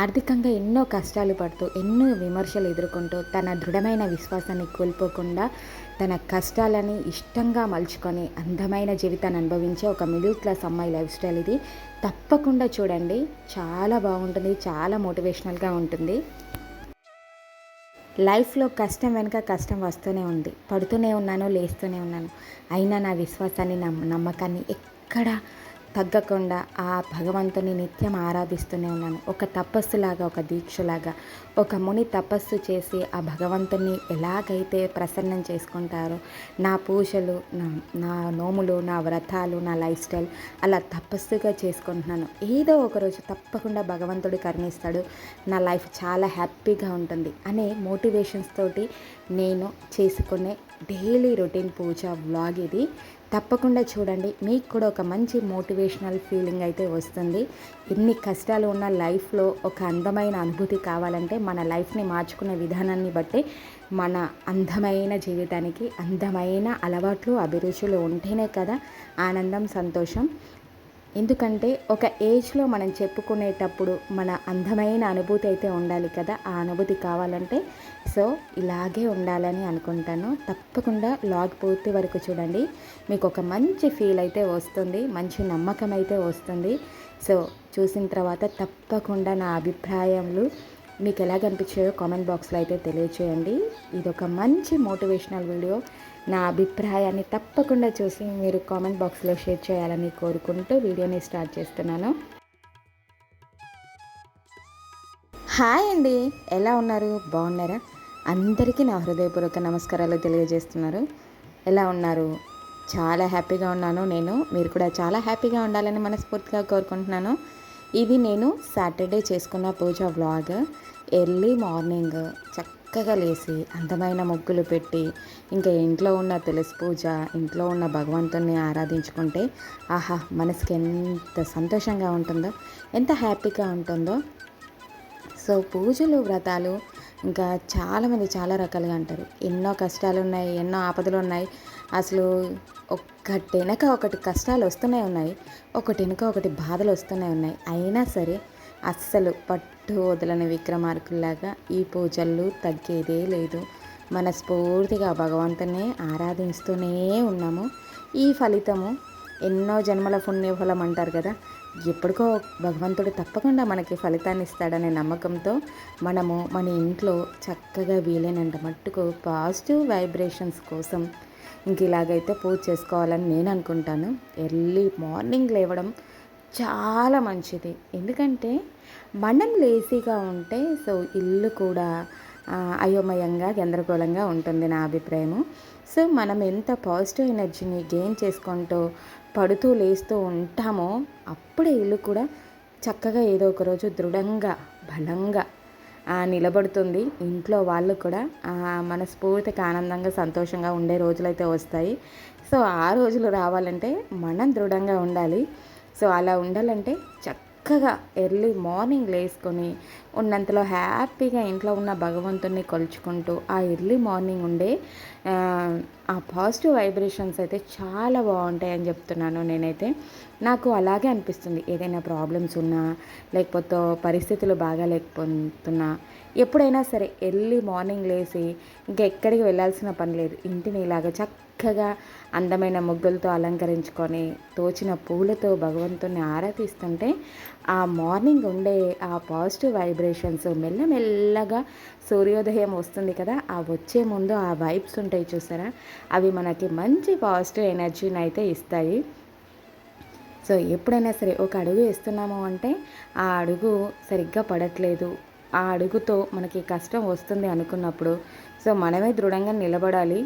ఆర్థికంగా ఎన్నో కష్టాలు పడుతూ ఎన్నో విమర్శలు ఎదుర్కొంటూ తన దృఢమైన విశ్వాసాన్ని కోల్పోకుండా తన కష్టాలని ఇష్టంగా మలుచుకొని అందమైన జీవితాన్ని అనుభవించే ఒక మిడిల్ క్లాస్ అమ్మాయి లైఫ్ స్టైల్ ఇది. తప్పకుండా చూడండి. చాలా బాగుంటుంది. చాలా మోటివేషనల్గా ఉంటుంది. లైఫ్లో కష్టం వెనుక కష్టం వస్తూనే ఉంది. పడుతూనే ఉన్నాను లేస్తూనే ఉన్నాను. అయినా నా విశ్వాసాన్ని నమ్మ నమ్మకాన్ని ఎక్కడ తగ్గకుండా ఆ భగవంతుని నిత్యం ఆరాధిస్తూనే ఉన్నాను. ఒక తపస్సులాగా ఒక దీక్షలాగా ఒక ముని తపస్సు చేసి ఆ భగవంతుని ఎలాగైతే ప్రసన్నం చేసుకుంటారో నా పూజలు నా నా నోములు నా వ్రతాలు నా లైఫ్ స్టైల్ అలా తపస్సుగా చేసుకుంటున్నాను. ఏదో ఒకరోజు తప్పకుండా భగవంతుడు కరుణిస్తాడు. నా లైఫ్ చాలా హ్యాపీగా ఉంటుంది అనే మోటివేషన్స్ తోటి నేను చేసుకునే డైలీ రొటీన్ పూజ వ్లాగ్ ఇది. తప్పకుండా చూడండి. మీకు కూడా ఒక మంచి మోటివేషనల్ ఫీలింగ్ అయితే వస్తుంది. ఎన్ని కష్టాలు ఉన్న లైఫ్లో ఒక అందమైన అనుభూతి కావాలంటే మన లైఫ్ని మార్చుకునే విధానాన్ని బట్టి మన అందమైన జీవితానికి అందమైన అలవాట్లు అభిరుచులు ఉంటేనే కదా ఆనందం సంతోషం. ఎందుకంటే ఒక ఏజ్లో మనం చెప్పుకునేటప్పుడు మన అందమైన అనుభూతి అయితే ఉండాలి కదా. ఆ అనుభూతి కావాలంటే సో ఇలాగే ఉండాలని అనుకుంటాను. తప్పకుండా లాగ్ పూర్తి వరకు చూడండి. మీకు ఒక మంచి ఫీల్ అయితే వస్తుంది. మంచి నమ్మకం అయితే వస్తుంది. సో చూసిన తర్వాత తప్పకుండా నా అభిప్రాయాలు మీకు ఎలా కనిపించాయో కామెంట్ బాక్స్లో అయితే తెలియచేయండి. ఇది ఒక మంచి మోటివేషనల్ వీడియో. నా అభిప్రాయాన్ని తప్పకుండా చూసి మీరు కామెంట్ బాక్స్లో షేర్ చేయాలని కోరుకుంటూ వీడియోని స్టార్ట్ చేస్తున్నాను. హాయ్ అండి. ఎలా ఉన్నారు? బాగున్నారా? అందరికీ నా హృదయపూర్వక నమస్కారాలు తెలియజేస్తున్నారు. ఎలా ఉన్నారు? చాలా హ్యాపీగా ఉన్నాను నేను. మీరు కూడా చాలా హ్యాపీగా ఉండాలని మనస్ఫూర్తిగా కోరుకుంటున్నాను. ఇది నేను సాటర్డే చేసుకున్న పూజ వ్లాగ్. ఎర్లీ మార్నింగ్ చక్కగా లేచి అందమైన ముగ్గులు పెట్టి ఇంకా ఇంట్లో ఉన్న తులసి పూజ ఇంట్లో ఉన్న భగవంతుని ఆరాధించుకుంటే ఆహా మనసుకి ఎంత సంతోషంగా ఉంటుందో ఎంత హ్యాపీగా ఉంటుందో. సో పూజలు వ్రతాలు ఇంకా చాలామంది చాలా రకాలుగా అంటారు. ఎన్నో కష్టాలు ఉన్నాయి ఎన్నో ఆపదలు ఉన్నాయి అసలు ఒక్కటి వెనక ఒకటి కష్టాలు వస్తూనే ఉన్నాయి ఒకటి వెనక ఒకటి బాధలు వస్తూనే ఉన్నాయి. అయినా సరే అస్సలు పట్టు వదలని విక్రమార్కుల్లాగా ఈ పూజలు తగ్గేదే లేదు. మనస్ఫూర్తిగా భగవంతునే ఆరాధిస్తూనే ఉన్నాము. ఈ ఫలితము ఎన్నో జన్మల పుణ్యఫలం అంటారు కదా. ఎప్పటికో భగవంతుడు తప్పకుండా మనకి ఫలితాన్ని ఇస్తాడనే నమ్మకంతో మనము మన ఇంట్లో చక్కగా వీలైనంత మట్టుకు పాజిటివ్ వైబ్రేషన్స్ కోసం ఇంక ఇలాగైతే పూజ చేసుకోవాలని నేను అనుకుంటాను. ఎర్లీ మార్నింగ్ లేవడం చాలా మంచిది. ఎందుకంటే మనం లేజీగా ఉంటే సో ఇల్లు కూడా అయోమయంగా గందరగోళంగా ఉంటుంది నా అభిప్రాయము. సో మనం ఎంత పాజిటివ్ ఎనర్జీని గెయిన్ చేసుకుంటూ పడుతూ లేస్తూ ఉంటామో అప్పుడే ఇల్లు కూడా చక్కగా ఏదో ఒక రోజు దృఢంగా బలంగా నిలబడుతుంది. ఇంట్లో వాళ్ళు కూడా మనస్ఫూర్తిగా ఆనందంగా సంతోషంగా ఉండే రోజులైతే వస్తాయి. సో ఆ రోజులు రావాలంటే మనం దృఢంగా ఉండాలి. సో అలా ఉండాలంటే చక్కగా ఎర్లీ మార్నింగ్ లేసుకొని ఉన్నంతలో హ్యాపీగా ఇంట్లో ఉన్న భగవంతుని కొలుచుకుంటూ ఆ ఎర్లీ మార్నింగ్ ఉండే ఆ పాజిటివ్ వైబ్రేషన్స్ అయితే చాలా బాగుంటాయని చెప్తున్నాను నేనైతే. నాకు అలాగే అనిపిస్తుంది. ఏదైనా ప్రాబ్లమ్స్ ఉన్నా లేకపోతే పరిస్థితులు బాగా లేకపోతున్నా ఎప్పుడైనా సరే ఎర్లీ మార్నింగ్ లేచి ఇంకెక్కడికి వెళ్ళాల్సిన పని లేదు. ఇంటిని ఇలాగ చక్కగా అందమైన ముగ్గులతో అలంకరించుకొని తోచిన పూలతో భగవంతుని ఆరాధిస్తుంటే ఆ మార్నింగ్ ఉండే ఆ పాజిటివ్ వైబ్రేషన్స్ మెల్లమెల్లగా సూర్యోదయం వస్తుంది కదా ఆ వచ్చే ముందు ఆ వైబ్స్ ఉంటాయి చూసారా? అవి మనకి మంచి పాజిటివ్ ఎనర్జీని అయితే ఇస్తాయి. సో ఎప్పుడైనా సరే ఒక అడుగు వేస్తున్నాము అంటే ఆ అడుగు సరిగ్గా పడట్లేదు. ఆ అడుగుతో మనకి కష్టం వస్తుంది అనుకున్నప్పుడు. సో మనమే దృఢంగా నిలబడాలి.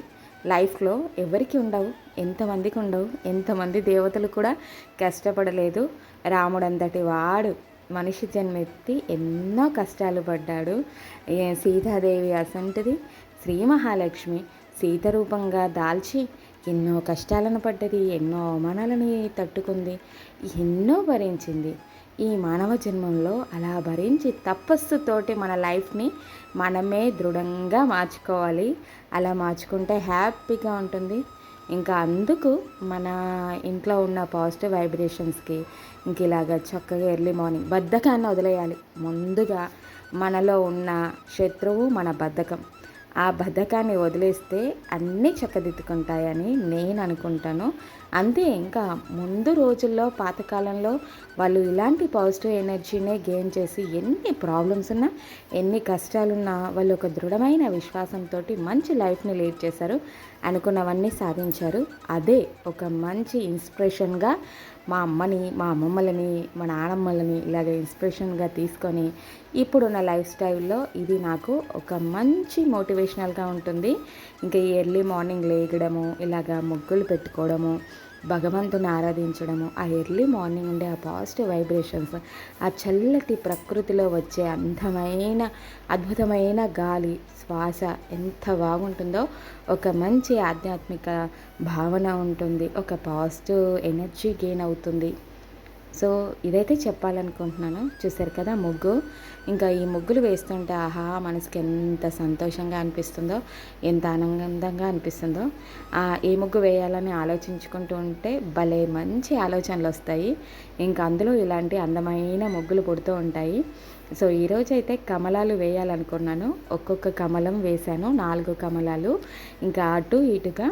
లైఫ్లో ఎవరికి ఉండవు ఎంతమందికి ఉండవు ఎంతమంది దేవతలు కూడా కష్టపడలేదు. రాముడంతటి వాడు మనిషి జన్మెత్తి ఎన్నో కష్టాలు పడ్డాడు. సీతాదేవి అసంటిది శ్రీ మహాలక్ష్మి సీత రూపంగా దాల్చి ఎన్నో కష్టాలను పడ్డది ఎన్నో అవమానాలని తట్టుకుంది ఎన్నో భరించింది. ఈ మానవ జన్మంలో అలా భరించి తపస్సుతోటి మన లైఫ్ని మనమే దృఢంగా మార్చుకోవాలి. అలా మార్చుకుంటే హ్యాపీగా ఉంటుంది. ఇంకా అందుకు మన ఇంట్లో ఉన్న పాజిటివ్ వైబ్రేషన్స్కి ఇంక ఇలాగా చక్కగా ఎర్లీ మార్నింగ్ బద్ధకాన్ని వదిలేయాలి. ముందుగా మనలో ఉన్న శత్రువు మన బద్ధకం. ఆ బద్ధకాన్ని వదిలేస్తే అన్నీ చక్కదిద్దుకుంటాయని నేను అనుకుంటాను. అంతే ఇంకా ముందు రోజుల్లో పాతకాలంలో వాళ్ళు ఇలాంటి పాజిటివ్ ఎనర్జీనే గెయిన్ చేసి ఎన్ని ప్రాబ్లమ్స్ ఉన్నా ఎన్ని కష్టాలున్నా వాళ్ళు ఒక దృఢమైన విశ్వాసంతో మంచి లైఫ్ని లీడ్ చేశారు. అనుకున్నవన్నీ సాధించారు. అదే ఒక మంచి ఇన్స్పిరేషన్గా మా అమ్మని మా అమ్మమ్మలని మా నానమ్మలని ఇలాగ ఇన్స్పిరేషన్గా తీసుకొని ఇప్పుడున్న లైఫ్ స్టైల్లో ఇది నాకు ఒక మంచి మోటివేషనల్గా ఉంటుంది. ఇంకా ఈ ఎర్లీ మార్నింగ్ లేగడము ఇలాగ ముగ్గులు పెట్టుకోవడము భగవంతుని ఆరాధించడము ఆ ఎర్లీ మార్నింగ్ ఉండే ఆ పాజిటివ్ వైబ్రేషన్స్ ఆ చల్లటి ప్రకృతిలో వచ్చే అందమైన అద్భుతమైన గాలి శ్వాస ఎంత బాగుంటుందో ఒక మంచి ఆధ్యాత్మిక భావన ఉంటుంది ఒక పాజిటివ్ ఎనర్జీ గెయిన్ అవుతుంది. సో ఇదైతే చెప్పాలనుకుంటున్నాను. చూసారు కదా ముగ్గు? ఇంకా ఈ ముగ్గులు వేస్తుంటే ఆహా మనసుకి ఎంత సంతోషంగా అనిపిస్తుందో ఎంత ఆనందంగా అనిపిస్తుందో. ఏ ముగ్గు వేయాలని ఆలోచించుకుంటూ ఉంటే భలే మంచి ఆలోచనలు వస్తాయి. ఇంకా అందులో ఇలాంటి అందమైన ముగ్గులు పుడుతూ ఉంటాయి. సో ఈరోజు అయితే కమలాలు వేయాలనుకున్నాను. ఒక్కొక్క కమలం వేశాను నాలుగు కమలాలు. ఇంకా అటు ఇటుగా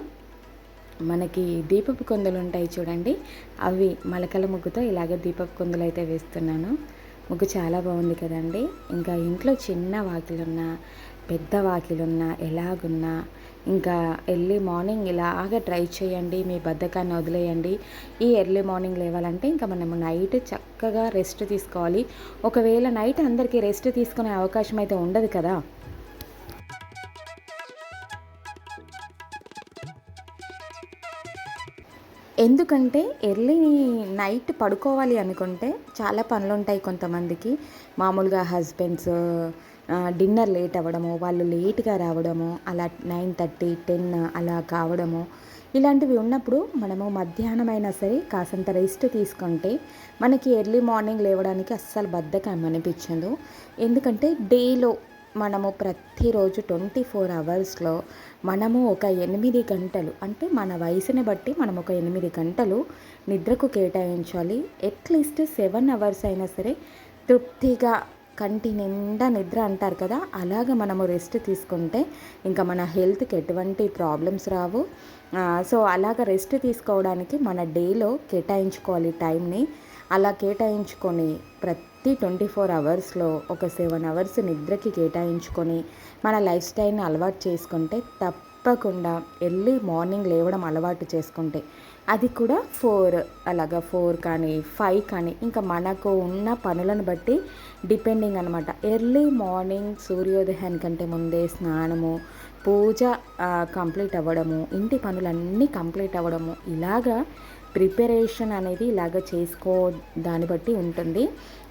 మనకి దీపపు కొందలు ఉంటాయి చూడండి. అవి మలకల ముగ్గుతో ఇలాగ దీపపు కొందలు అయితే వేస్తున్నాను. ముగ్గు చాలా బాగుంది కదండి. ఇంకా ఇంట్లో చిన్న వాకిలున్నా పెద్ద వాకిలున్నా ఎలాగున్నా ఇంకా ఎర్లీ మార్నింగ్ ఇలాగ ట్రై చేయండి మీ బద్ధకాన్ని వదిలేయండి. ఈ ఎర్లీ మార్నింగ్ లేవాలంటే ఇంకా మనము నైట్ చక్కగా రెస్ట్ తీసుకోవాలి. ఒకవేళ నైట్ అందరికీ రెస్ట్ తీసుకునే అవకాశం అయితే ఉండదు కదా. ఎందుకంటే ఎర్లీ నైట్ పడుకోవాలి అనుకుంటే చాలా పనులు ఉంటాయి కొంతమందికి. మామూలుగా హస్బెండ్స్ డిన్నర్ లేట్ అవ్వడము వాళ్ళు లేట్గా రావడము అలా నైన్ థర్టీ టెన్ అలా కావడము ఇలాంటివి ఉన్నప్పుడు మనము మధ్యాహ్నం అయినా సరే కాసంత రెస్ట్ తీసుకుంటే మనకి ఎర్లీ మార్నింగ్ లేవడానికి అస్సలు బద్ధకం అనిపించదు. ఎందుకంటే డేలో మనము ప్రతిరోజు ట్వంటీ ఫోర్ అవర్స్లో మనము ఒక ఎనిమిది గంటలు అంటే మన వయసుని బట్టి మనం ఒక ఎనిమిది గంటలు నిద్రకు కేటాయించాలి. అట్లీస్ట్ సెవెన్ అవర్స్ అయినా సరే తృప్తిగా కంటి నిండా నిద్ర అంటారు కదా అలాగ మనము రెస్ట్ తీసుకుంటే ఇంకా మన హెల్త్కి ఎటువంటి ప్రాబ్లమ్స్ రావు. సో అలాగ రెస్ట్ తీసుకోవడానికి మన డేలో కేటాయించుకోవాలి టైంని. అలా కేటాయించుకొని ప్రతి ట్వంటీ ఫోర్ అవర్స్లో ఒక సెవెన్ అవర్స్ నిద్రకి కేటాయించుకొని మన లైఫ్ స్టైల్ని అలవాటు చేసుకుంటే తప్పకుండా ఎర్లీ మార్నింగ్ లేవడం అలవాటు చేసుకుంటే అది కూడా ఫోర్ అలాగా ఫోర్ కానీ ఫైవ్ కానీ ఇంకా మనకు ఉన్న పనులను బట్టి డిపెండింగ్ అనమాట ఎర్లీ మార్నింగ్ సూర్యోదయానికంటే ముందే స్నానము పూజ కంప్లీట్ అవ్వడము ఇంటి పనులన్నీ కంప్లీట్ అవ్వడము ఇలాగా ప్రిపరేషన్ అనేది ఇలాగ చేసుకో దాన్ని బట్టి ఉంటుంది.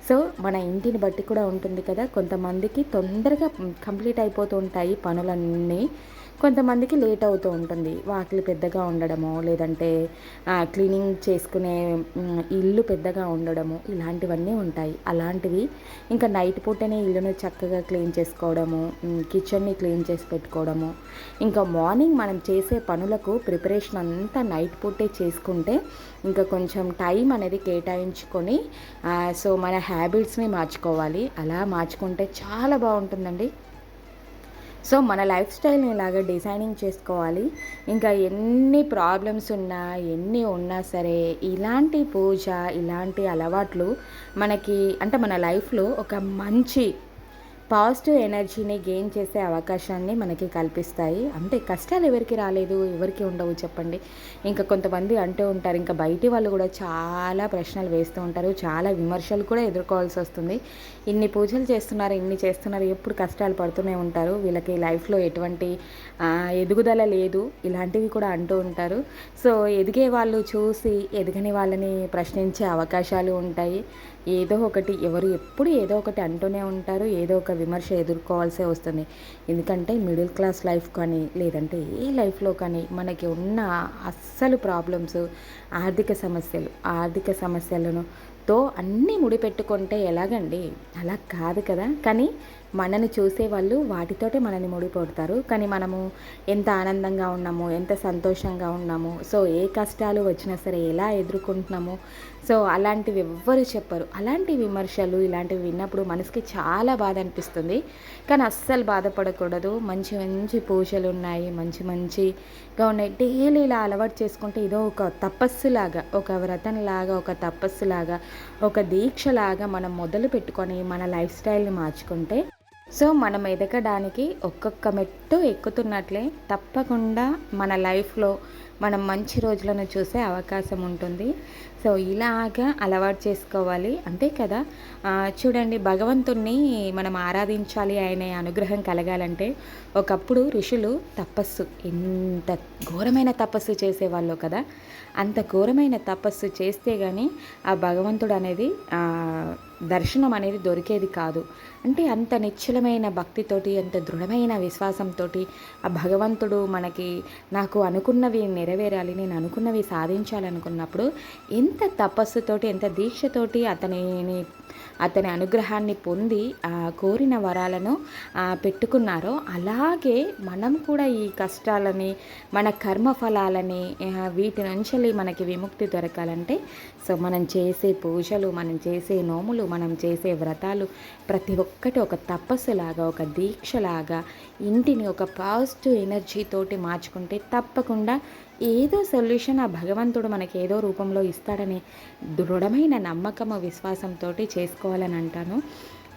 సో మన ఇంటిని బట్టి కూడా ఉంటుంది కదా. కొంతమందికి తొందరగా కంప్లీట్ అయిపోతూ ఉంటాయి పనులన్నీ. కొంతమందికి లేట్ అవుతూ ఉంటుంది. వాకిలి పెద్దగా ఉండడము లేదంటే క్లీనింగ్ చేసుకునే ఇల్లు పెద్దగా ఉండడము ఇలాంటివన్నీ ఉంటాయి. అలాంటివి ఇంకా నైట్ పూటనే ఇల్లును చక్కగా క్లీన్ చేసుకోవడము కిచెన్ని క్లీన్ చేసి పెట్టుకోవడము ఇంకా మార్నింగ్ మనం చేసే పనులకు ప్రిపరేషన్ అంతా నైట్ పూటే చేసుకుంటే ఇంకా కొంచెం టైం అనేది కేటాయించుకొని సో మన హ్యాబిట్స్ని మార్చుకోవాలి. అలా మార్చుకుంటే చాలా బాగుంటుందండి. సో మన లైఫ్ స్టైల్ని ఇలాగ డిజైనింగ్ చేసుకోవాలి. ఇంకా ఎన్ని ప్రాబ్లమ్స్ ఉన్నా ఎన్ని ఉన్నా సరే ఇలాంటి పూజ ఇలాంటి అలవాట్లు మనకి అంటే మన లైఫ్లో ఒక మంచి పాజిటివ్ ఎనర్జీని గెయిన్ చేసే అవకాశాన్ని మనకి కల్పిస్తాయి. అంటే కష్టాలు ఎవరికి రాలేదు ఎవరికి ఉండవు చెప్పండి. ఇంకా కొంతమంది అంటూ ఉంటారు ఇంకా బయటి వాళ్ళు కూడా చాలా ప్రశ్నలు వేస్తూ ఉంటారు చాలా విమర్శలు కూడా ఎదుర్కోవాల్సి వస్తుంది. ఇన్ని పూజలు చేస్తున్నారు ఇన్ని చేస్తున్నారు ఎప్పుడు కష్టాలు పడుతూనే ఉంటారు. వీళ్ళకి లైఫ్లో ఎటువంటి ఎదుగుదల లేదు ఇలాంటివి కూడా అంటూ ఉంటారు. సో ఎదిగే వాళ్ళు చూసి ఎదగని వాళ్ళని ప్రశ్నించే అవకాశాలు ఉంటాయి. ఏదో ఒకటి ఎవరు ఎప్పుడు ఏదో ఒకటి అంటూనే ఉంటారు ఏదో ఒక విమర్శ ఎదుర్కోవాల్సే వస్తుంది. ఎందుకంటే మిడిల్ క్లాస్ లైఫ్ కానీ లేదంటే ఏ లైఫ్లో కానీ మనకి ఉన్న అస్సలు ప్రాబ్లమ్స్ ఆర్థిక సమస్యలు ఆర్థిక సమస్యలను తో అన్నీ ముడిపెట్టుకుంటే ఎలాగండి? అలా కాదు కదా. కానీ మనని చూసేవాళ్ళు వాటితోటే మనని ముడిపడతారు. కానీ మనము ఎంత ఆనందంగా ఉన్నాము ఎంత సంతోషంగా ఉన్నాము సో ఏ కష్టాలు వచ్చినా సరే ఎలా ఎదుర్కొంటున్నాము సో అలాంటివి ఎవ్వరు చెప్పరు. అలాంటి విమర్శలు ఇలాంటివి విన్నప్పుడు మనసుకి చాలా బాధ అనిపిస్తుంది. కానీ అస్సలు బాధపడకూడదు. మంచి మంచి పూజలు ఉన్నాయి మంచి మంచిగా ఉన్నాయి. డైలీ ఇలా అలవాటు చేసుకుంటే ఇదో ఒక తపస్సులాగా ఒక వ్రతంలాగా ఒక తపస్సులాగా ఒక దీక్షలాగా మనం మొదలు పెట్టుకొని మన లైఫ్ స్టైల్ని మార్చుకుంటే సో మనం ఎదగడానికి ఒక్కొక్క మెట్టు ఎక్కుతున్నట్లే తప్పకుండా మన లైఫ్లో మనం మంచి రోజులను చూసే అవకాశం ఉంటుంది. సో ఇలాగా అలవాటు చేసుకోవాలి. అంతే కదా? చూడండి భగవంతుణ్ణి మనం ఆరాధించాలి అనే అనుగ్రహం కలగాలంటే ఒకప్పుడు ఋషులు తపస్సు ఎంత ఘోరమైన తపస్సు చేసేవాళ్ళు కదా? అంత ఘోరమైన తపస్సు చేస్తే కానీ ఆ భగవంతుడు అనేది దర్శనం అనేది దొరికేది కాదు. అంటే అంత నిశ్చలమైన భక్తితోటి అంత దృఢమైన విశ్వాసంతో ఆ భగవంతుడు మనకి నాకు అనుకున్నవి నెరవేరాలి నేను అనుకున్నవి సాధించాలనుకున్నప్పుడు ఎంత తపస్సుతోటి ఎంత దీక్షతోటి అతనిని అతని అనుగ్రహాన్ని పొంది ఆ కోరిన వరాలను పెట్టుకున్నారో అలాగే మనం కూడా ఈ కష్టాలని మన కర్మ ఫలాలని వీటి నుంచి మనకి విముక్తి దొరకాలంటే సో మనం చేసే పూజలు మనం చేసే నోములు మనం చేసే వ్రతాలు ప్రతి ఒక్క ఒక్కటి ఒక తపస్సులాగా ఒక దీక్షలాగా ఇంటిని ఒక పాజిటివ్ ఎనర్జీతోటి మార్చుకుంటే తప్పకుండా ఏదో సొల్యూషన్ ఆ భగవంతుడు మనకి ఏదో రూపంలో ఇస్తాడనే దృఢమైన నమ్మకము విశ్వాసంతో చేసుకోవాలని అంటాను.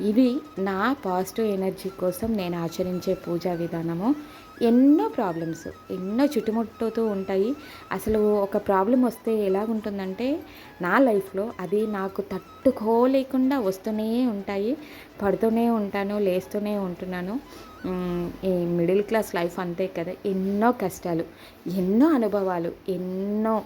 ఇది నా పాజిటివ్ ఎనర్జీ కోసం నేను ఆచరించే పూజా విధానము. ఎన్నో ప్రాబ్లమ్స్ ఎన్నో చుట్టుముట్టుతూ ఉంటాయి. అసలు ఒక ప్రాబ్లం వస్తే ఎలాగుంటుందంటే నా లైఫ్లో అది నాకు తట్టుకోలేకుండా వస్తూనే ఉంటాయి. పడుతూనే ఉంటాను లేస్తూనే ఉంటున్నాను. ఈ మిడిల్ క్లాస్ లైఫ్ అంతే కదా. ఎన్నో కష్టాలు ఎన్నో అనుభవాలు ఎన్నో.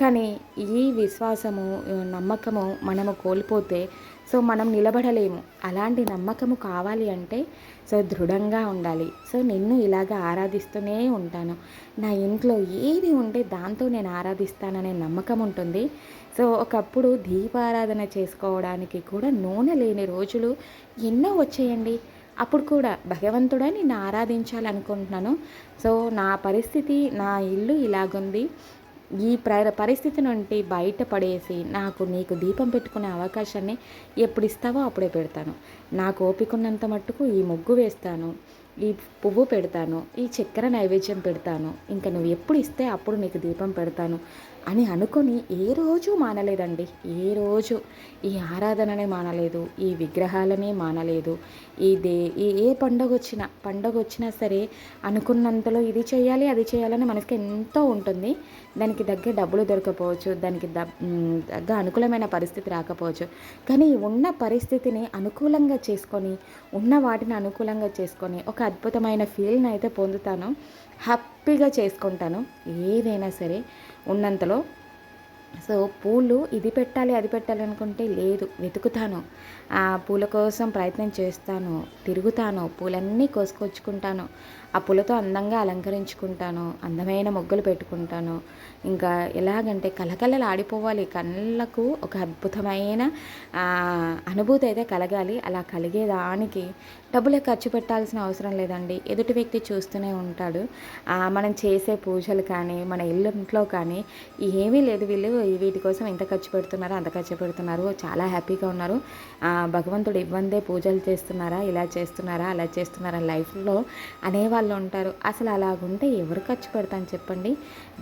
కానీ ఈ విశ్వాసము నమ్మకము మనము కోల్పోతే సో మనం నిలబడలేము. అలాంటి నమ్మకము కావాలి అంటే సో దృఢంగా ఉండాలి. సో నిన్ను ఇలాగ ఆరాధిస్తూనే ఉంటాను. నా ఇంట్లో ఏది ఉంటే దాంతో నేను ఆరాధిస్తాననే నమ్మకం ఉంటుంది. సో ఒకప్పుడు దీపారాధన చేసుకోవడానికి కూడా నూనె లేని రోజులు ఎన్నో వచ్చాయండి. అప్పుడు కూడా భగవంతుడా నిన్ను ఆరాధించాలనుకుంటున్నాను. సో నా పరిస్థితి నా ఇల్లు ఇలాగుంది. ఈ ప్ర పరిస్థితి నుండి బయటపడేసి నాకు నీకు దీపం పెట్టుకునే అవకాశాన్ని ఎప్పుడు ఇస్తావో అప్పుడే పెడతాను. నాకు ఓపిక ఉన్నంత మట్టుకు ఈ ముగ్గు వేస్తాను ఈ పువ్వు పెడతాను ఈ చక్కెర నైవేద్యం పెడతాను. ఇంకా నువ్వు ఎప్పుడు ఇస్తే అప్పుడు నీకు దీపం పెడతాను. అని అనుకొని ఏ రోజు మానలేదండి. ఏ రోజు ఈ ఆరాధననే మానలేదు ఈ విగ్రహాలనే మానలేదు. ఈ దే ఈ ఏ పండగ వచ్చినా పండగ వచ్చినా సరే అనుకున్నంతలో ఇది చేయాలి అది చేయాలని మనకి ఎంతో ఉంటుంది. దానికి దగ్గర డబ్బులు దొరకపోవచ్చు దానికి దగ్గర అనుకూలమైన పరిస్థితి రాకపోవచ్చు. కానీ ఉన్న పరిస్థితిని అనుకూలంగా చేసుకొని ఉన్న వాటిని అనుకూలంగా చేసుకొని ఒక అద్భుతమైన ఫీల్ని అయితే పొందుతాను. హ్యాపీగా చేసుకుంటాను. ఏదైనా సరే ఉన్నంతలో. సో పూలు ఇది పెట్టాలి అది పెట్టాలి అనుకుంటే లేదు వెతుకుతాను. ఆ పూల కోసం ప్రయత్నం చేస్తాను తిరుగుతాను పూలన్నీ కోసుకొచ్చుకుంటాను. ఆ పూలతో అందంగా అలంకరించుకుంటాను అందమైన మొగ్గులు పెట్టుకుంటాను. ఇంకా ఎలాగంటే కలకలలు ఆడిపోవాలి కళ్ళకు ఒక అద్భుతమైన అనుభూతి అయితే కలగాలి. అలా కలిగేదానికి డబ్బులే ఖర్చు పెట్టాల్సిన అవసరం లేదండి. ఎదుటి వ్యక్తి చూస్తూనే ఉంటాడు. మనం చేసే పూజలు కానీ మన ఇల్లుంట్లో కానీ ఏమీ లేదు వీళ్ళు. వీటి కోసం ఎంత ఖర్చు పెడుతున్నారో అంత ఖర్చు పెడుతున్నారు. చాలా హ్యాపీగా ఉన్నారు. భగవంతుడు ఇవ్వందే పూజలు చేస్తున్నారా ఇలా చేస్తున్నారా అలా చేస్తున్నారా లైఫ్లో అనేవాళ్ళు ఉంటారు. అసలు అలాగుంటే ఎవరు ఖర్చు పెడతాను చెప్పండి?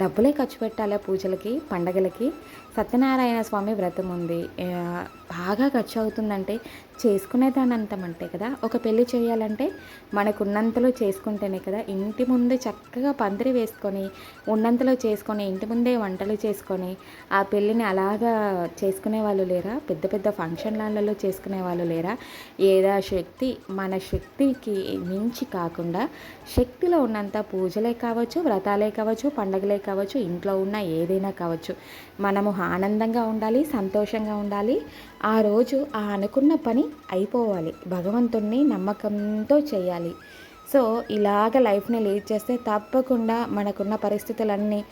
డబ్బులే ఖర్చు పెట్టాలా పూజలకి పండగలకి? సత్యనారాయణ స్వామి వ్రతం ఉంది. బాగా ఖర్చు అవుతుందంటే చేసుకునేదాన్ని అంతమంటే కదా. ఒక పెళ్ళి చేయాలంటే మనకున్నంతలో చేసుకుంటేనే కదా. ఇంటి ముందు చక్కగా పందిరి వేసుకొని ఉన్నంతలో చేసుకొని ఇంటి ముందే వంటలు చేసుకొని ఆ పెళ్ళిని అలాగా చేసుకునే వాళ్ళు లేరా? పెద్ద పెద్ద ఫంక్షన్లలో చేసుకునే వాళ్ళు లేరా? ఏదా శక్తి మన శక్తికి మించి కాకుండా శక్తిలో ఉన్నంత పూజలే కావచ్చు వ్రతాలే కావచ్చు పండగలే కావచ్చు ఇంట్లో ఉన్న ఏదైనా కావచ్చు. మనము ఆనందంగా ఉండాలి సంతోషంగా ఉండాలి ఆ రోజు ఆ అనుకున్న పని అయిపోవాలి. భగవంతుణ్ణి నమ్మకంతో చేయాలి. సో ఇలాగ లైఫ్ని లీడ్ చేస్తే తప్పకుండా మనకున్న పరిస్థితులన్నీ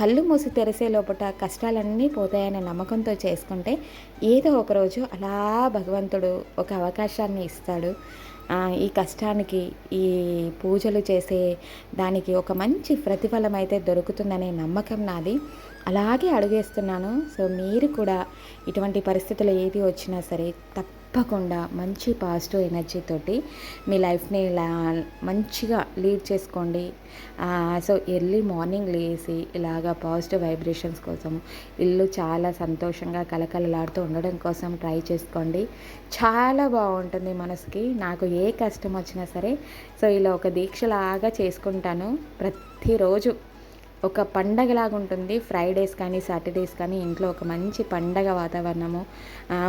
కళ్ళు మూసి తెరిసే లోపల కష్టాలన్నీ పోతాయనే నమ్మకంతో చేసుకుంటే ఏదో ఒకరోజు అలా భగవంతుడు ఒక అవకాశాన్ని ఇస్తాడు. ఈ కష్టానికి ఈ పూజలు చేసే దానికి ఒక మంచి ప్రతిఫలం అయితే దొరుకుతుందనే నమ్మకం నాది. అలాగే అడుగేస్తున్నాను. సో మీరు కూడా ఇటువంటి పరిస్థితులు ఏది వచ్చినా సరే తప్పకుండా మంచి పాజిటివ్ ఎనర్జీ మీ లైఫ్ని ఇలా మంచిగా లీడ్ చేసుకోండి. సో ఎర్లీ మార్నింగ్ లేసి ఇలాగా పాజిటివ్ వైబ్రేషన్స్ కోసం ఇల్లు చాలా సంతోషంగా కలకలలాడుతూ ఉండడం కోసం ట్రై చేసుకోండి. చాలా బాగుంటుంది మనసుకి. నాకు ఏ కష్టం వచ్చినా సరే సో ఇలా ఒక దీక్షలాగా చేసుకుంటాను. ప్రతిరోజు ఒక పండగలాగా ఉంటుంది. ఫ్రైడేస్ కానీ సాటర్డేస్ కానీ ఇంట్లో ఒక మంచి పండగ వాతావరణము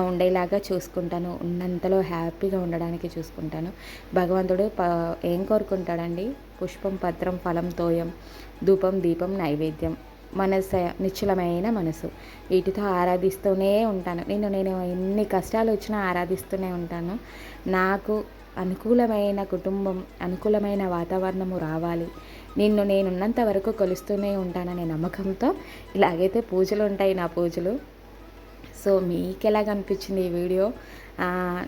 ఉండేలాగా చూసుకుంటాను. ఉన్నంతలో హ్యాపీగా ఉండడానికి చూసుకుంటాను. భగవంతుడు ప ఏం కోరుకుంటాడండి? పుష్పం పత్రం ఫలం తోయం ధూపం దీపం నైవేద్యం. మనసు నిశ్చలమైన మనసు. వీటితో ఆరాధిస్తూనే ఉంటాను. నేను నేను ఎన్ని కష్టాలు వచ్చినా ఆరాధిస్తూనే ఉంటాను. నాకు అనుకూలమైన కుటుంబం అనుకూలమైన వాతావరణము రావాలి. నిన్ను నేనున్నంత వరకు కొలుస్తూనే ఉంటాననే నమ్మకంతో ఇలాగైతే పూజలు ఉంటాయి నా పూజలు. సో మీకు ఎలాగ అనిపించింది ఈ వీడియో?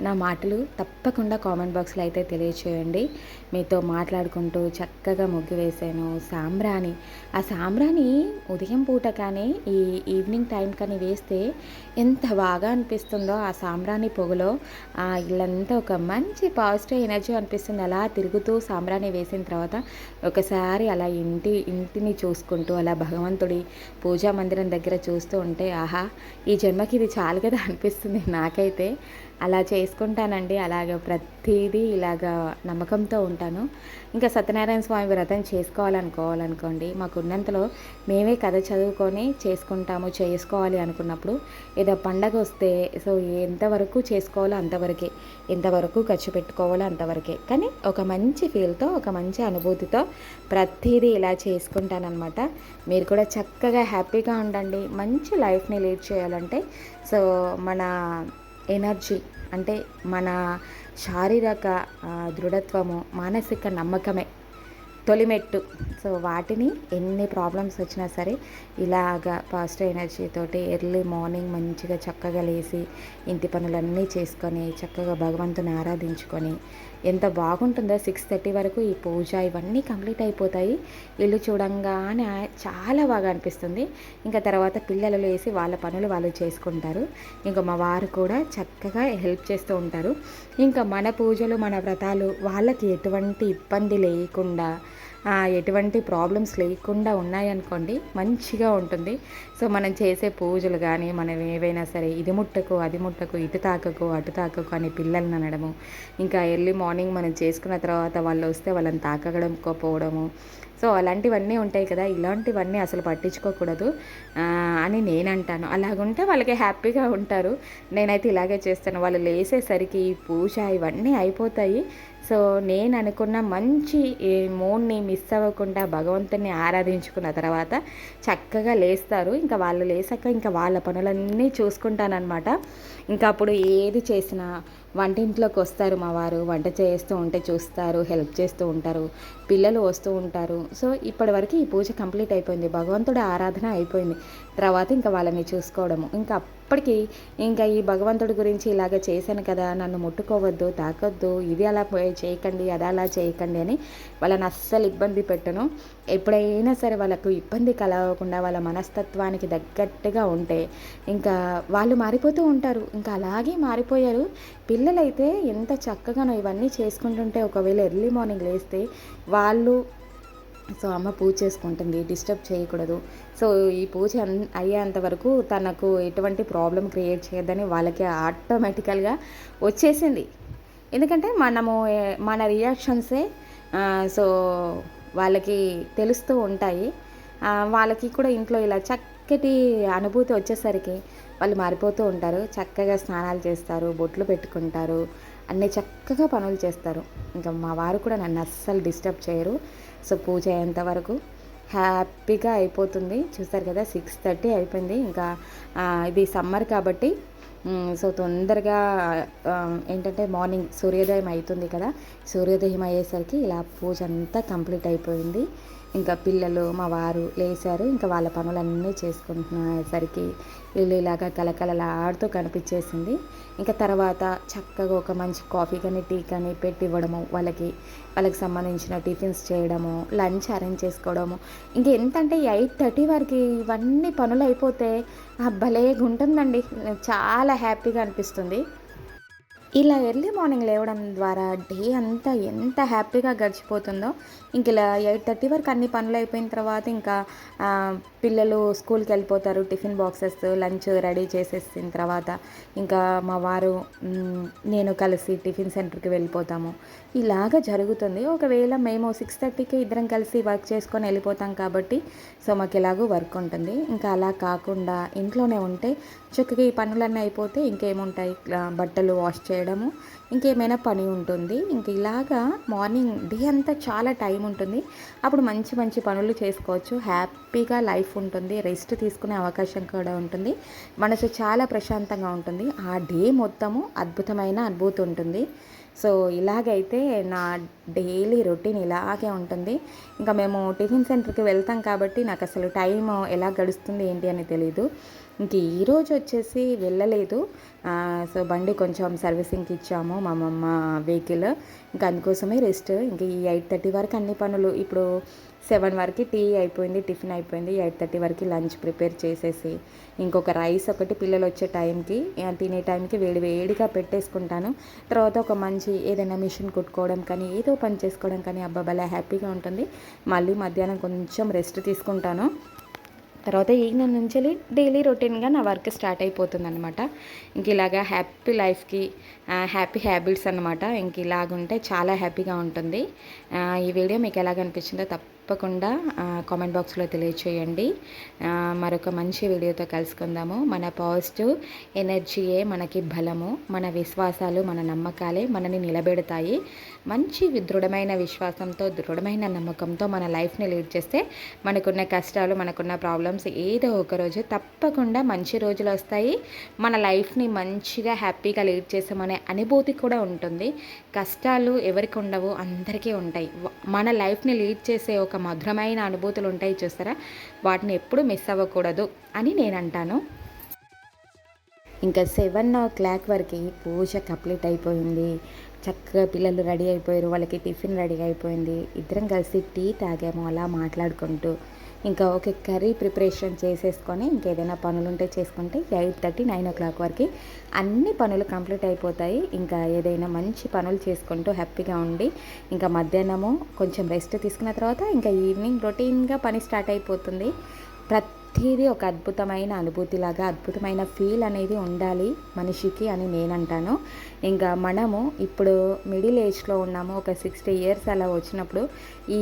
నా మాటలు తప్పకుండా కామెంట్ బాక్స్లో అయితే తెలియచేయండి. మీతో మాట్లాడుకుంటూ చక్కగా ముగ్గు వేసాను సాంబ్రాణి. ఆ సాంబ్రాణి ఉదయం పూట కానీ ఈ ఈవినింగ్ టైం కానీ వేస్తే ఎంత బాగా అనిపిస్తుందో ఆ సాంబ్రాణి పొగలో. ఆ ఇల్లంతా ఒక మంచి పాజిటివ్ ఎనర్జీ అనిపిస్తుంది. అలా తిరుగుతూ సాంబ్రాణి వేసిన తర్వాత ఒకసారి అలా ఇంటి ఇంటిని చూసుకుంటూ అలా భగవంతుడి పూజా మందిరం దగ్గర చూస్తూ ఉంటే ఆహా ఈ జన్మకి ఇది చాలు కదా అనిపిస్తుంది నాకైతే. అలా చేసుకుంటానండి. అలాగ ప్రతిదీ ఇలాగ నమ్మకంతో ఉంటాను. ఇంకా సత్యనారాయణ స్వామి వ్రతం చేసుకోవాలనుకోవాలనుకోండి మాకున్నంతలో మేమే కథ చదువుకొని చేసుకుంటాము చేసుకోవాలి అనుకున్నప్పుడు. ఏదో పండగ వస్తే సో ఎంతవరకు చేసుకోవాలో అంతవరకే ఎంతవరకు ఖర్చు పెట్టుకోవాలో అంతవరకే కానీ ఒక మంచి ఫీల్తో ఒక మంచి అనుభూతితో ప్రతిదీ ఇలా చేసుకుంటానమాట మీరు కూడా చక్కగా హ్యాపీగా ఉండండి. మంచి లైఫ్ని లీడ్ చేయాలంటే సో మన ఎనర్జీ అంటే మన శారీరక దృఢత్వము మానసిక నమ్మకమే తొలిమెట్టు. సో వాటిని ఎన్ని ప్రాబ్లమ్స్ వచ్చినా సరే ఇలాగా పాజిటివ్ ఎనర్జీ తోటి ఎర్లీ మార్నింగ్ మంచిగా చక్కగా లేచి ఇంటి పనులన్నీ చేసుకొని చక్కగా భగవంతుని ఆరాధించుకొని ఎంత బాగుంటుందో సిక్స్ థర్టీ వరకు ఈ పూజ ఇవన్నీ కంప్లీట్ అయిపోతాయి. ఇల్లు చూడంగానే చాలా బాగా అనిపిస్తుంది. ఇంకా తర్వాత పిల్లలు లేసి వాళ్ళ పనులు వాళ్ళు చేసుకుంటారు. ఇంకా మా వారు కూడా చక్కగా హెల్ప్ చేస్తూ ఉంటారు. ఇంకా మన పూజలు మన వ్రతాలు వాళ్ళకి ఎటువంటి ఇబ్బంది లేకుండా ఎటువంటి ప్రాబ్లమ్స్ లేకుండా ఉన్నాయనుకోండి మంచిగా ఉంటుంది. సో మనం చేసే పూజలు కానీ మనం ఏవైనా సరే ఇది ముట్టకు అది ముట్టకు ఇటు తాకకు అటు తాకకు అని పిల్లల్ని అనడము ఇంకా ఎర్లీ మార్నింగ్ మనం చేసుకున్న తర్వాత వాళ్ళు వస్తే వాళ్ళని తాకడంకోపోవడము సో అలాంటివన్నీ ఉంటాయి కదా ఇలాంటివన్నీ అసలు పట్టించుకోకూడదు. అని నేను అంటాను అలాగుంటే వాళ్ళకి హ్యాపీగా ఉంటారు. నేనైతే ఇలాగే చేస్తాను. వాళ్ళు లేసేసరికి పూజ ఇవన్నీ అయిపోతాయి. సో నేను అనుకున్న మంచి మూడ్ని మిస్ అవ్వకుండా భగవంతుని ఆరాధించుకున్న తర్వాత చక్కగా లేస్తారు. ఇంకా వాళ్ళు లేసాక ఇంకా వాళ్ళ పనులన్నీ చూసుకుంటానన్నమాట. ఇంకా అప్పుడు ఏది చేసినా వంటింట్లోకి వస్తారు మా వారు. వంట చేస్తూ ఉంటే చూస్తారు హెల్ప్ చేస్తూ ఉంటారు పిల్లలు వస్తూ ఉంటారు. సో ఇప్పటి వరకు ఈ పూజ కంప్లీట్ అయిపోయింది. భగవంతుడి ఆరాధన అయిపోయింది. తర్వాత ఇంకా వాళ్ళని చూసుకోవడము. ఇంకా అప్పటికి ఇంకా ఈ భగవంతుడి గురించి ఇలాగ చేశాను కదా నన్ను ముట్టుకోవద్దు తాకొద్దు ఇది అలా చేయకండి అది అలా చేయకండి అని వాళ్ళని అస్సలు ఇబ్బంది పెట్టను. ఎప్పుడైనా సరే వాళ్ళకు ఇబ్బంది కలగకుండా వాళ్ళ మనస్తత్వానికి తగ్గట్టుగా ఉంటే ఇంకా వాళ్ళు మారిపోతూ ఉంటారు. ఇంకా అలాగే మారిపోయారు. పిల్లలైతే ఎంత చక్కగానో ఇవన్నీ చేసుకుంటుంటే ఒకవేళ ఎర్లీ మార్నింగ్ లేస్తే వాళ్ళు సో అమ్మ పూజ చేసుకుంటుంది డిస్టర్బ్ చేయకూడదు. సో ఈ పూజ అయ్యేంత వరకు తనకు ఎటువంటి ప్రాబ్లం క్రియేట్ చేయొద్దని వాళ్ళకి ఆటోమేటికల్గా వచ్చేసింది. ఎందుకంటే మనము మన రియాక్షన్సే సో వాళ్ళకి తెలుస్తూ ఉంటాయి. వాళ్ళకి కూడా ఇంట్లో ఇలా చక్కటి అనుభూతి వచ్చేసరికి వాళ్ళు మారిపోతూ ఉంటారు. చక్కగా స్నానాలు చేస్తారు బొట్లు పెట్టుకుంటారు. అన్నీ చక్కగా పనులు చేస్తారు. ఇంకా మా వారు కూడా నన్ను అస్సలు డిస్టర్బ్ చేయరు. సో పూజ అయ్యేంత వరకు హ్యాపీగా అయిపోతుంది. చూస్తారు కదా సిక్స్ థర్టీ అయిపోయింది. ఇంకా ఇది సమ్మర్ కాబట్టి సో తొందరగా ఏంటంటే మార్నింగ్ సూర్యోదయం అవుతుంది కదా సూర్యోదయం అయ్యేసరికి ఇలా పూజ అంతా కంప్లీట్ అయిపోయింది. ఇంకా పిల్లలు మా వారు లేచారు. ఇంకా వాళ్ళ పనులన్నీ చేసుకుంటున్నసరికి ఇల్లు ఇలాగా కలకలలాడుతూ కనిపించేసింది. ఇంకా తర్వాత చక్కగా ఒక మంచి కాఫీ కానీ టీ కానీ పెట్టి ఇవ్వడము వాళ్ళకి వాళ్ళకి సంబంధించిన టిఫిన్స్ చేయడము లంచ్ అరేంజ్ చేసుకోవడము. ఇంకా ఎంతంటే ఎయిట్ థర్టీ వరకు ఇవన్నీ పనులు అయిపోతే భలే ఉంటుందండి చాలా హ్యాపీగా అనిపిస్తుంది. ఇలా ఎర్లీ మార్నింగ్ లేవడం ద్వారా డే అంతా ఎంత హ్యాపీగా గడిచిపోతుందో. ఇంక ఇలా ఎయిట్ థర్టీ వరకు అన్ని పనులు అయిపోయిన తర్వాత ఇంకా పిల్లలు స్కూల్కి వెళ్ళిపోతారు టిఫిన్ బాక్సెస్ లంచ్ రెడీ చేసేసిన తర్వాత ఇంకా మా వారు నేను కలిసి టిఫిన్ సెంటర్కి వెళ్ళిపోతాము. ఇలాగ జరుగుతుంది. ఒకవేళ మేము సిక్స్ థర్టీకి ఇద్దరం కలిసి వర్క్ చేసుకొని వెళ్ళిపోతాం కాబట్టి సో మాకు ఎలాగో వర్క్ ఉంటుంది. ఇంకా అలా కాకుండా ఇంట్లోనే ఉంటే చక్కగా ఈ పనులన్నీ అయిపోతే ఇంకేముంటాయి? బట్టలు వాష్ చేయడము ఇంకేమైనా పని ఉంటుంది. ఇంక ఇలాగా మార్నింగ్ డే అంతా చాలా టైం ఉంటుంది. అప్పుడు మంచి మంచి పనులు చేసుకోవచ్చు. హ్యాపీగా లైఫ్ ఉంటుంది. రెస్ట్ తీసుకునే అవకాశం కూడా ఉంటుంది. మనసు చాలా ప్రశాంతంగా ఉంటుంది. ఆ డే మొత్తము అద్భుతమైన అనుభూతి ఉంటుంది. సో ఇలాగైతే నా డైలీ రొటీన్ ఇలాగే ఉంటుంది. ఇంకా మేము టిఫిన్ సెంటర్కి వెళ్తాం కాబట్టి నాకు అసలు టైం ఎలా గడుస్తుంది ఏంటి అని తెలియదు ఇంక ఈరోజు వచ్చేసి వెళ్ళలేదు. సో బండి కొంచెం సర్వీసింగ్కి ఇచ్చాము మా అమ్మమ్మ వెహికల్. ఇంకా అందుకోసమే రెస్ట్. ఇంక ఈ ఎయిట్ థర్టీ వరకు అన్ని పనులు. ఇప్పుడు సెవెన్ వరకు టీ అయిపోయింది టిఫిన్ అయిపోయింది. ఎయిట్ థర్టీ వరకు లంచ్ ప్రిపేర్ చేసేసి ఇంకొక రైస్ ఒకటి పిల్లలు వచ్చే టైంకి తినే టైంకి వేడి వేడిగా పెట్టేసుకుంటాను. తర్వాత ఒక మంచి ఏదైనా మిషన్ కుట్టుకోవడం కానీ ఏదో పని చేసుకోవడం కానీ అబ్బాబలా హ్యాపీగా ఉంటుంది. మళ్ళీ మధ్యాహ్నం కొంచెం రెస్ట్ తీసుకుంటాను. తర్వాత ఈవినింగ్ నుంచి డైలీ రొటీన్గా నా వర్క్ స్టార్ట్ అయిపోతుంది అనమాట ఇంక ఇలాగా హ్యాపీ లైఫ్కి హ్యాపీ హ్యాబిట్స్ అనమాట ఇంక ఇలాగుంటే చాలా హ్యాపీగా ఉంటుంది. ఈ వీడియో మీకు ఎలాగ అనిపించిందో తప్పకుండా కామెంట్ బాక్స్లో తెలియచేయండి. మరొక మంచి వీడియోతో కలుసుకుందాము. మన పాజిటివ్ ఎనర్జీయే మనకి బలము మన విశ్వాసాలు మన నమ్మకాలే మనని నిలబెడతాయి. మంచి దృఢమైన విశ్వాసంతో దృఢమైన నమ్మకంతో మన లైఫ్ని లీడ్ చేస్తే మనకున్న కష్టాలు మనకున్న ప్రాబ్లమ్స్ ఏదో ఒక రోజు తప్పకుండా మంచి రోజులు వస్తాయి. మన లైఫ్ని మంచిగా హ్యాపీగా లీడ్ చేసామనే అనుభూతి కూడా ఉంటుంది. కష్టాలు ఎవరికి ఉండవు అందరికీ ఉంటాయి. మన లైఫ్ని లీడ్ చేసే ఒక మధురమైన అనుభూతులు ఉంటాయి చూస్తారా? వాటిని ఎప్పుడు మిస్ అవ్వకూడదు అని నేను అంటాను ఇంకా సెవెన్ ఓ క్లాక్ వరకు పూజ కంప్లీట్ అయిపోయింది. చక్కగా పిల్లలు రెడీ అయిపోయారు వాళ్ళకి టిఫిన్ రెడీ అయిపోయింది. ఇద్దరం కలిసి టీ తాగాము అలా మాట్లాడుకుంటూ. ఇంకా ఒక కర్రీ ప్రిపరేషన్ చేసేసుకొని ఇంకేదైనా పనులు ఉంటే చేసుకుంటే eight thirty nine o'clock వరకు అన్ని పనులు కంప్లీట్ అయిపోతాయి. ఇంకా ఏదైనా మంచి పనులు చేసుకుంటూ హ్యాపీగా ఉండి ఇంకా మధ్యాహ్నము కొంచెం రెస్ట్ తీసుకున్న తర్వాత ఇంకా ఈవినింగ్ రొటీన్గా పని స్టార్ట్ అయిపోతుంది. ప్రతి ప్రతిదీ ఒక అద్భుతమైన అనుభూతిలాగా అద్భుతమైన ఫీల్ అనేది ఉండాలి మనిషికి అని నేనంటాను. ఇంకా మనము ఇప్పుడు మిడిల్ ఏజ్లో ఉన్నాము ఒక సిక్స్టీ ఇయర్స్ అలా వచ్చినప్పుడు ఈ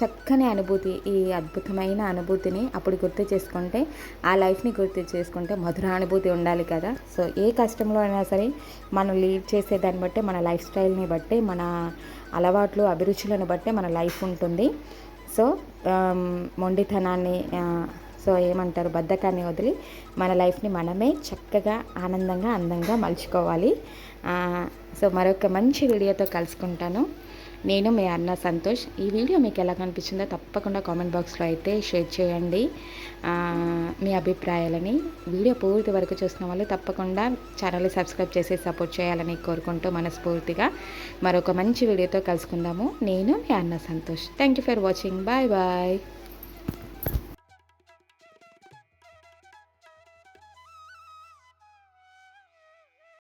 చక్కని అనుభూతి ఈ అద్భుతమైన అనుభూతిని అప్పుడు గుర్తు చేసుకుంటే ఆ లైఫ్ని గుర్తు చేసుకుంటే మధుర అనుభూతి ఉండాలి కదా. సో ఏ కష్టంలో అయినా సరే మనం లీడ్ చేసే దాన్ని బట్టే మన లైఫ్ స్టైల్ని బట్టే మన అలవాట్లు అభిరుచులను బట్టే మన లైఫ్ ఉంటుంది. సో మొండితనాన్ని సో ఏమంటారు? బద్ధకాన్ని వదిలి మన లైఫ్ని మనమే చక్కగా ఆనందంగా అందంగా మలుచుకోవాలి. సో మరొక మంచి వీడియోతో కలుసుకుంటాను. నేను మీ అన్న సంతోష్. ఈ వీడియో మీకు ఎలా కనిపించిందో తప్పకుండా కామెంట్ బాక్స్లో అయితే షేర్ చేయండి. మీ అభిప్రాయాలని వీడియో పూర్తి వరకు చూసిన వాళ్ళు తప్పకుండా ఛానల్ని సబ్స్క్రైబ్ చేసి సపోర్ట్ చేయాలని కోరుకుంటూ మనస్ఫూర్తిగా మరొక మంచి వీడియోతో కలుసుకుందాము. నేను మీ అన్న Santosh. Thank you for watching bye bye